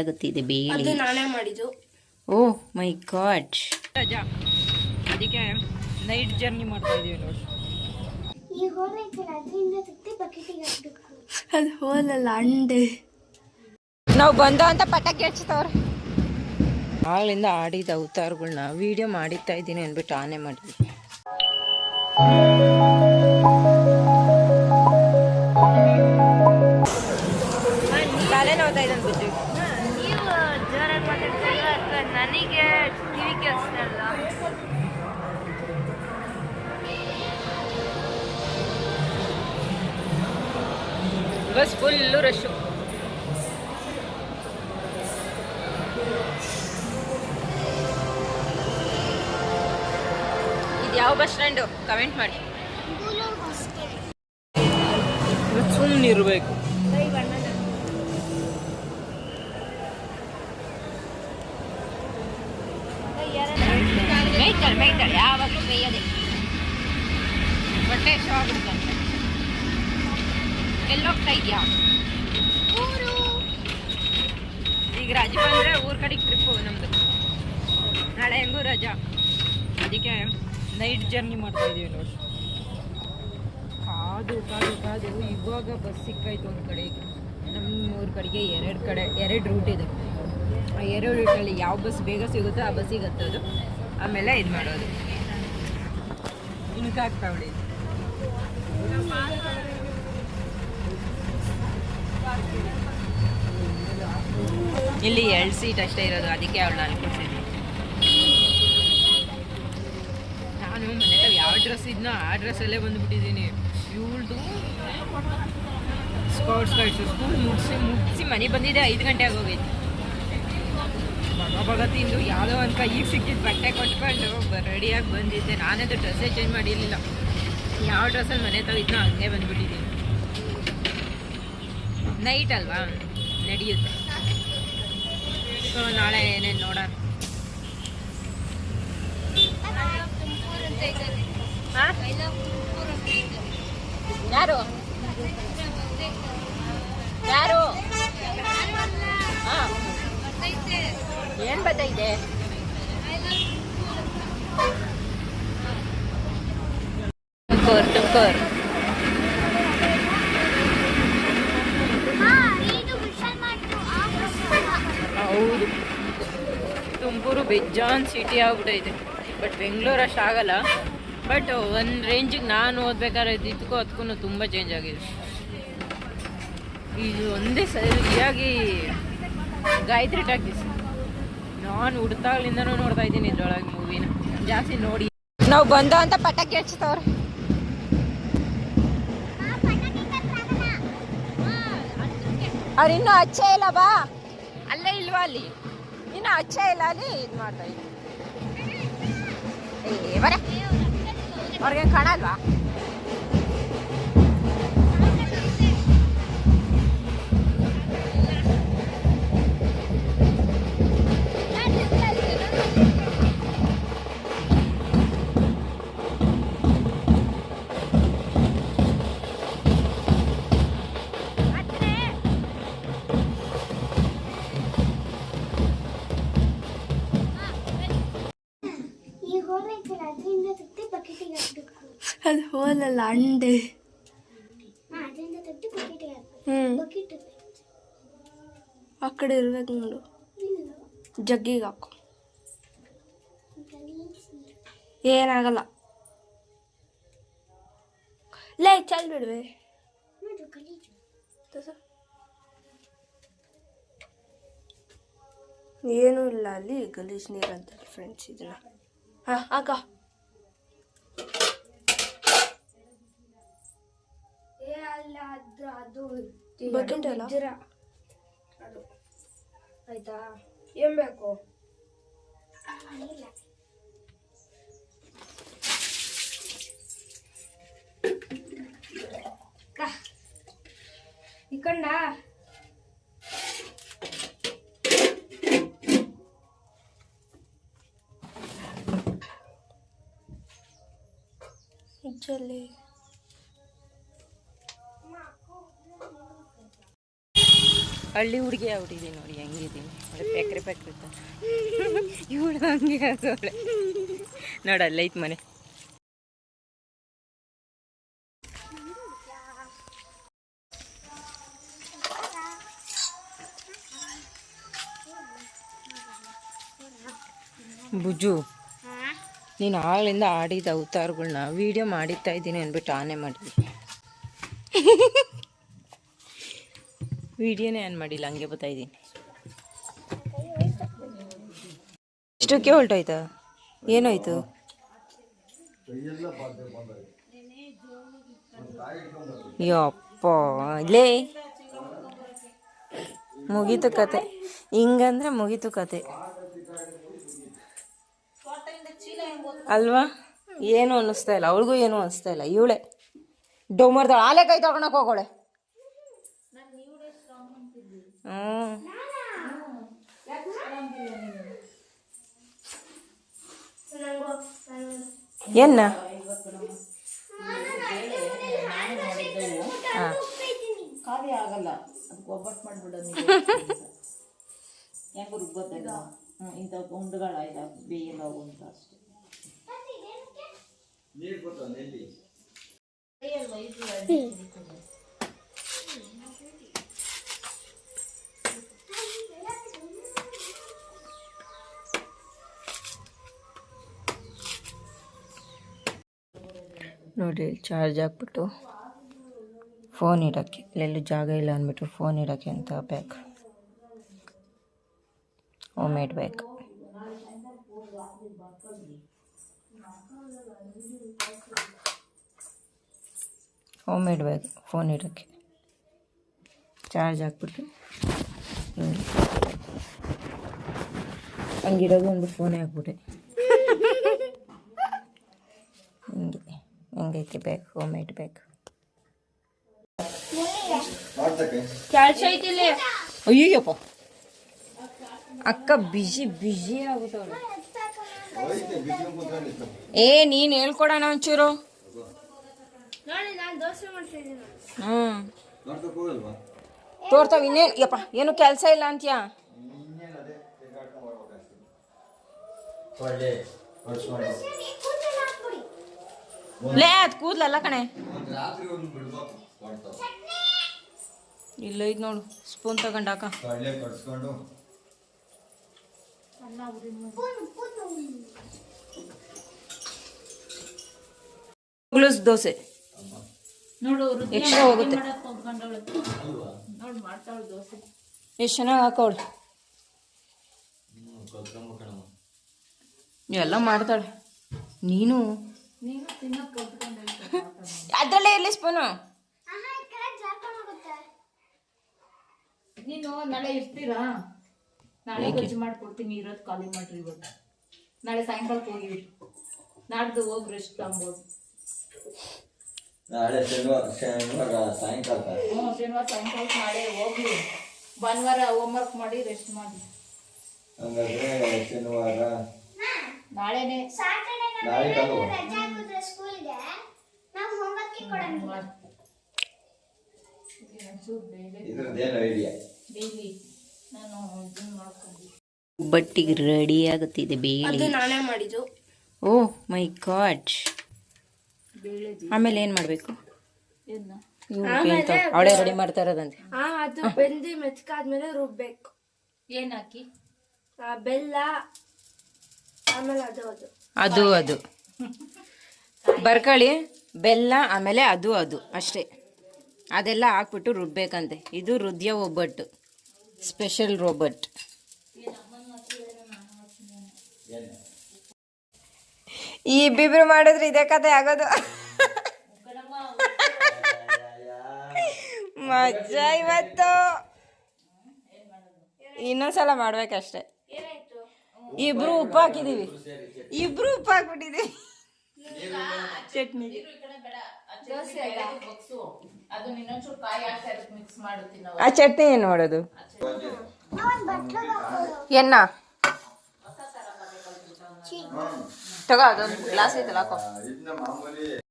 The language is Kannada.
ಆಗುತ್ತಿದೆ ಬೇಳೆ ಅದು ನಾನೇ ಮಾಡಿದ್ದು. Oh my god. ಅದಕ್ಕೆ ನೈಟ್ ಜರ್ನಿ ಮಾಡ್ತಾ ಇದೀವಿ ನೋಡಿ. ಅದು ಹೋಲಲ್ಲ ಅಂಡೆ. ನಾವು ಬಂದ ಅಂತ ಪಟಾಕಿ ಹಚ್ತವ್ರೆ ಆಗ್ಲಿಂದ ಆಡಿದ ಅವತಾರಗಳನ್ನ ವಿಡಿಯೋ ಮಾಡಿತ್ತಾ ಇದ್ದೀನಿ ಅಂದ್ಬಿಟ್ಟು ಆನೆ ಮಾಡಿದ್ವಿ. ಅಥವಾ ಟಿವಿ ಕಿವಿ ಕೇಳಿಸ್ತಲ್ಲ ಬಸ್ ಫುಲ್ಲು ರಶ್ಶು ಇದು ಯಾವ ಬಸ್ ಸ್ಟ್ಯಾಂಡು? ಕಮೆಂಟ್ ಮಾಡಿ. ಸುಮ್ಮನೆ ಯಾವಾಗಲೂ ಬೇಯದೆ. ಬಟ್ಟೆ ಶೋ ಆಗ್ಬಿಡ್ತಾನೆ ಎಲ್ಲೋಗ್ತಾ ಇದೆಯಾ? ಈಗ ರಜೆ ಬಂದರೆ ಊರ ಕಡೆಗೆ ಟ್ರಿಪ್ಪು ನಮ್ಮದು ನಾಳೆ ಹೆಂಗೂ ರಜಾ. ಅದಕ್ಕೆ ನೈಟ್ ಜರ್ನಿ ಮಾಡ್ತಾ ಇದೀವಿ ನೋಡಿ. ಕಾದು ಕಾದು ಕಾದು. ಇವಾಗ ಬಸ್ ಸಿಕ್ಕಾಯ್ತು ಒಂದು ಕಡೆ. ನಮ್ಮ ಊರ ಕಡೆಗೆ ಎರಡು ಕಡೆ ಎರಡು ರೂಟ್ ಇದೆ. ಆ ಎರಡು ರೂಟಲ್ಲಿ ಯಾವ ಬಸ್ ಬೇಗ ಸಿಗುತ್ತೋ ಆ ಬಸ್ಸಿಗೆ ಹತ್ತೋದು ಆಮೇಲೆ ಇದು ಮಾಡೋದು. ಇನ್ಕಾಗ್ತಾವಳಿ ಇಲ್ಲಿ ಎರಡು ಸೀಟ್ ಅಷ್ಟೇ ಇರೋದು, ಅದಕ್ಕೆ ಅವಳು ನಾಲ್ಕು ಕೊಡ್ತೀನಿ ನಾನು ಮನೆಯಲ್ಲಿ ಯಾವ ಡ್ರೆಸ್ ಇದ್ನೋ ಆ ಡ್ರೆಸ್ಸಲ್ಲೇ ಬಂದುಬಿಟ್ಟಿದ್ದೀನಿ. ಇವಳ್ದು ಸ್ಪೋರ್ಟ್ಸ್ ಗೈಡ್ಸು ಸ್ಕೂಲ್ ಮುಗಿಸಿ ಮುಗಿಸಿ ಮನೆ ಬಂದಿದ್ದೆ ಐದು ಗಂಟೆ ಆಗೋಗೈತಿ. ಮಗ ಬಗ ತಿಂದು ಯಾವುದೋ ಒಂದು ಕೈಗೆ ಸಿಕ್ಕಿದ್ದು ಬಟ್ಟೆ ಕೊಟ್ಕೊಂಡು ರೆಡಿಯಾಗಿ ಬಂದಿದ್ದೆ. ನಾನಂತೂ ಡ್ರೆಸ್ಸೇ ಚೇಂಜ್ ಮಾಡಿರಲಿಲ್ಲ. ಯಾವ ಡ್ರೆಸ್ಸಲ್ಲಿ ಮನೆ ತೆಗಿದ್ನೋ ಹಂಗೆ ಬಂದ್ಬಿಟ್ಟಿದ್ದೀನಿ. ನೈಟ್ ಅಲ್ವಾ? ನಡೆಯುತ್ತೆ. ಸೊ ನಾಳೆ ಏನೇನು ನೋಡೋಣ? ಯಾರು? ಯಾರು? ಹಾ ಇದು. ಹೌದು. ತುಮಕೂರು ಬೆಜ್ಜಾನ್ ಸಿಟಿ ಆಗ್ಬಿಟ್ಟೈತೆ. ಬಟ್ ಬೆಂಗಳೂರು ಅಷ್ಟು ಆಗಲ್ಲ. ಬಟ್ ಒಂದು ರೇಂಜಿಗೆ ನಾನು ಓದ್ಬೇಕಾದ್ರೆ ಇದಕ್ಕೂ ಅದಕ್ಕೂ ತುಂಬ ಚೇಂಜ್ ಆಗಿದೆ. ಇದು ಒಂದೇ ಸರಿಯಾಗಿ ಗಾಯತ್ರಿ ಟಾಕೀಸ್ ನಾನು ಹುಡ್ತಾಗ್ಲಿಂದನೂ ನೋಡ್ತಾ ಇದ್ದೀನಿ ಇದ್ರೊಳಗೆ ಮೂವಿನ ಜಾಸ್ತಿ ನೋಡಿ. ನಾವು ಬಂದ ಅಂತ ಪಟಾಕಿ ಹಚ್ತವ್ರೆ ಅವ್ರು ಇನ್ನೂ ಹಚ್ಚೇ ಇಲ್ಲ, ಬಾ. ಅಲ್ಲೇ ಇಲ್ವಾ ಅಲ್ಲಿ? ಇನ್ನೂ ಹಚ್ಚೇ ಇಲ್ಲ ಅಲ್ಲಿ. ಇದು ಮಾಡ್ತಾ ಇದ್ದೀನಿ. ಅವ್ರಿಗೆ ಕಾಣಲ್ವಾ ಅದು ಹೋಲಲ್ಲ ಅಂಡೆ. ಹ್ಞೂ ಆ ಕಡೆ ಇರ್ಬೇಕು ನೋಡು. ಜಗ್ಗಿಗೆ ಹಾಕು. ಏನಾಗಲ್ಲ. ಲೇ ಚಲ್ ಬಿಡುವೆ. ಏನೂ ಇಲ್ಲ ಅಲ್ಲಿ ಗಲೀಜ್ ನೀರು ಅಂತ ಫ್ರೆಂಡ್ಸ್ ಇದನ್ನ ಹಾಂ ಆಗ ಬಕೆಟ್ ಅಲ್ಲ ಅದು ಆಯ್ತಾ? ಏನ್ ಬೇಕು? ಇಕ್ಕಂಡ ಹಳ್ಳಿ ಹುಡುಗಿ ಆಗ್ಬಿಟ್ಟಿದ್ದೀನಿ ನೋಡಿ ಹೆಂಗಿದ್ದೀನಿ ಬೇಕ್ರಿ ಪೆಕ್ರೆ ಪೆಕ್ರೆ ಇವಳು ಹಂಗೆ ಆಗೋಳೆ ನೋಡ ಅಲ್ಲೈತ್ ಮನೆ. ಬುಜ್ಜು ನೀನು ಆಗ್ಲಿಂದ ಆಡಿದ ಅವತಾರಗಳನ್ನ ವಿಡಿಯೋ ಮಾಡಿತ್ತಾ ಇದ್ದೀನಿ ಅಂದ್ಬಿಟ್ಟು ಆನೆ ಮಾಡಿದ್ವಿ. ವಿಡಿಯೋನೇ ಆನ್ ಮಾಡಿಲ್ಲ, ಹಂಗೆ ಬರ್ತಾ ಇದ್ದೀನಿ. ಇಷ್ಟಕ್ಕೆ ಹೊಲ್ಟೋಯ್ತಾ ಏನಾಯ್ತು? ಯಪ್ಪ, ಲೇ. ಮುಗೀತು ಕತೆ. ಹಿಂಗಂದ್ರೆ ಮುಗೀತು ಕತೆ. ಅಲ್ವಾ? ಏನು ಅನ್ನಿಸ್ತಾ ಇಲ್ಲ. ಅವಳಿಗೂ ಏನು ಅನ್ನಿಸ್ತಾ ಇಲ್ಲ. ಇವಳೆ ಡೊಮರ್ದಾಳ. ಆಲೆ ಕೈ ತಗೊಳಕ್ ಹೋಗೋಳೆ ಏನ? ಖಾಲಿ ಆಗಲ್ಲ. ಅದಕ್ಕೆ ಒಬ್ಬಟ್ಟು ಮಾಡ್ಬಿಡೋದು ಹೆಂಗೆ ರುಬ್ಬೋದಲ್ಲ ಹ್ಞೂ ಇಂಥ ಉಂಡುಗಳಾಯ್ತು ಬೇಯಲ್ಲ ಅವು ಅಂತ ಅಷ್ಟೇ. ನೋಡಿ ಚಾರ್ಜ್ ಹಾಕ್ಬಿಟ್ಟು ಫೋನ್ ಇಡೋಕ್ಕೆ. ಇಲ್ಲೆಲ್ಲೂ ಜಾಗ ಇಲ್ಲ ಅಂದ್ಬಿಟ್ಟು ಫೋನ್ ಇಡೋಕ್ಕೆ ಅಂತ bag home made bag home made bag phone ಇಡೋಕ್ಕೆ. Charge ಹಾಕ್ಬಿಟ್ಟು ಹಿಂಗೆ ಹಂಗಿರೋದು ಒಂದು ಫೋನೇ ಹಾಕ್ಬಿಟ್ಟೆ. ಹೆಂಗೈತೆ ಬ್ಯಾಗ್ ಹೋಮ್ ಮೇಡ್ ಅಯ್ಯೋ ಅಯ್ಯಯ್ಯಪ್ಪ. ಅಕ್ಕ ಬಿಜಿ ಬಿಜಿ ಆಗುತ್ತವಳು ಏ ನೀನು ಹೇಳ್ಕೊಡೋಣ ಒಂಚೂರು. ಹ್ಞೂ ತೋರ್ತಾವ ಇನ್ನೇನು ಯಪ್ಪ ಏನು ಕೆಲಸ ಇಲ್ಲ ಅಂತ್ಯಾ? ಲೇ ಅದ್ ಕೂದ್ಲಲ್ಲ ಕಣೆ. ಇಲ್ಲ ಐತ್ ನೋಡು ಸ್ಪೂನ್ ತಗೊಂಡು ಹಾಕ. ಕಡಲೆ ಕಟ್ಸ್ಕೊಂಡು ಗ್ಲೂಸ್ ದೋಸೆ. ನೋಡು ಎಕ್ಸ್ಟ್ರಾ ಹೋಗುತ್ತೆ. ನೋಡಿ ಮಾಡ್ತಾಳು ದೋಸೆ. ಎಷ್ಟು ಚೆನ್ನಾಗಿ ಹಾಕೋಳು ಎಲ್ಲ ಮಾಡ್ತಾಳೆ. ನೀನು ಅದರಲ್ಲೇ ಇರಲಿ ಸ್ಪೂನು ನೀನು ನಾಳೆ ಇರ್ತೀರಾ? ನಾಳೆ ಗೊಜ್ಜು ಮಾಡ್ಕೊಡ್ತೀನಿ ಇರೋದು ಖಾಲಿ ಮಾಡ್ರಿ ಇವತ್ತು ನಾಳೆ ಸಾಯಂಕಾಲಕ್ಕೆ ಹೋಗಿವಿ ನಾಡ್ದು ಹೋಗಿ ರೆಸ್ಟ್ ತಗೊಬೋದು ನಾಳೆ ಶನಿವಾರ ಶನಿವಾರ ಸಾಯಂಕಾಲ. ಹ್ಞೂ ಶನಿವಾರ ಸಾಯಂಕಾಲಕ್ಕೆ ನಾಳೆ ಹೋಗ್ಲಿ ಭಾನುವಾರ ಹೋಮ್ವರ್ಕ್ ಮಾಡಿ ರೆಸ್ಟ್ ಮಾಡಿ. ಹಂಗಾದ್ರೆ ಶನಿವಾರ ನಾಳೆನೇ. ನಾಳೆ ಬಟ್ಟಿಗೆ ರೆಡಿ ಆಗುತ್ತಿದೆ ಬೇಳೆ ನಾನೇ ಮಾಡಿದ್ದು. ಓ ಮೈ ಗಾಡ್ ಬೇಳೆ ಆಮೇಲೆ ಏನು ಮಾಡಬೇಕು? ಅವಳೆ ಅವಳೇ ರೆಡಿ ಮಾಡ್ತಾ ಇರೋದಂತೆ. ಆ ಅದು ಬೆಂದಿ ಮೆಚ್ಕಾದ್ಮೇಲೆ ರುಬ್ಬೇಕು. ಏನು ಹಾಕಿ? ಆ ಬೆಲ್ಲ ಆಮೇಲೆ ಅದು ಅದು. ಅದು ಅದು. ಬರ್ಕೊಳ್ಳಿ ಬೆಲ್ಲ ಆಮೇಲೆ ಅದು ಅದು ಅಷ್ಟೇ. ಅದೆಲ್ಲ ಹಾಕ್ಬಿಟ್ಟು ರುಬ್ಬೇಕಂತೆ. ಇದು ರುದ್ಯ ಒಬ್ಬಟ್ಟು. ಸ್ಪೆಷಲ್ ರೋಬಟ್. ಈ ಇಬ್ಬಿಬ್ರು ಮಾಡಿದ್ರೆ ಇದೇ ಕತೆ ಆಗೋದು. ಮಜಾ ಇವತ್ತು. ಇನ್ನೊಂದ್ಸಲ ಮಾಡ್ಬೇಕಷ್ಟೆ. ಇಬ್ರು ಉಪ್ಪು ಹಾಕಿದೀವಿ. ಇಬ್ರು ಉಪ್ಪು ಹಾಕ್ಬಿಟ್ಟಿದೀವಿ. ಚಟ್ನಿ. ಬಗ್ಸು ಅದು ಇನ್ನೊಂಚೂರು ಕಾಯಿ ಹಾಕಿ ಮಿಕ್ಸ್ ಮಾಡುತ್ತೀನಿ ಆ ಚಟ್ನಿ ಏನು ಮಾಡೋದು? ಎನ್ನ? ತಗೋ ಅದೊಂದು ಗ್ಲಾಸ್ ಐತಲ್ಲ ಹಾಕೋ. ಇದನ್ನ ಮಾಮೂಲಿ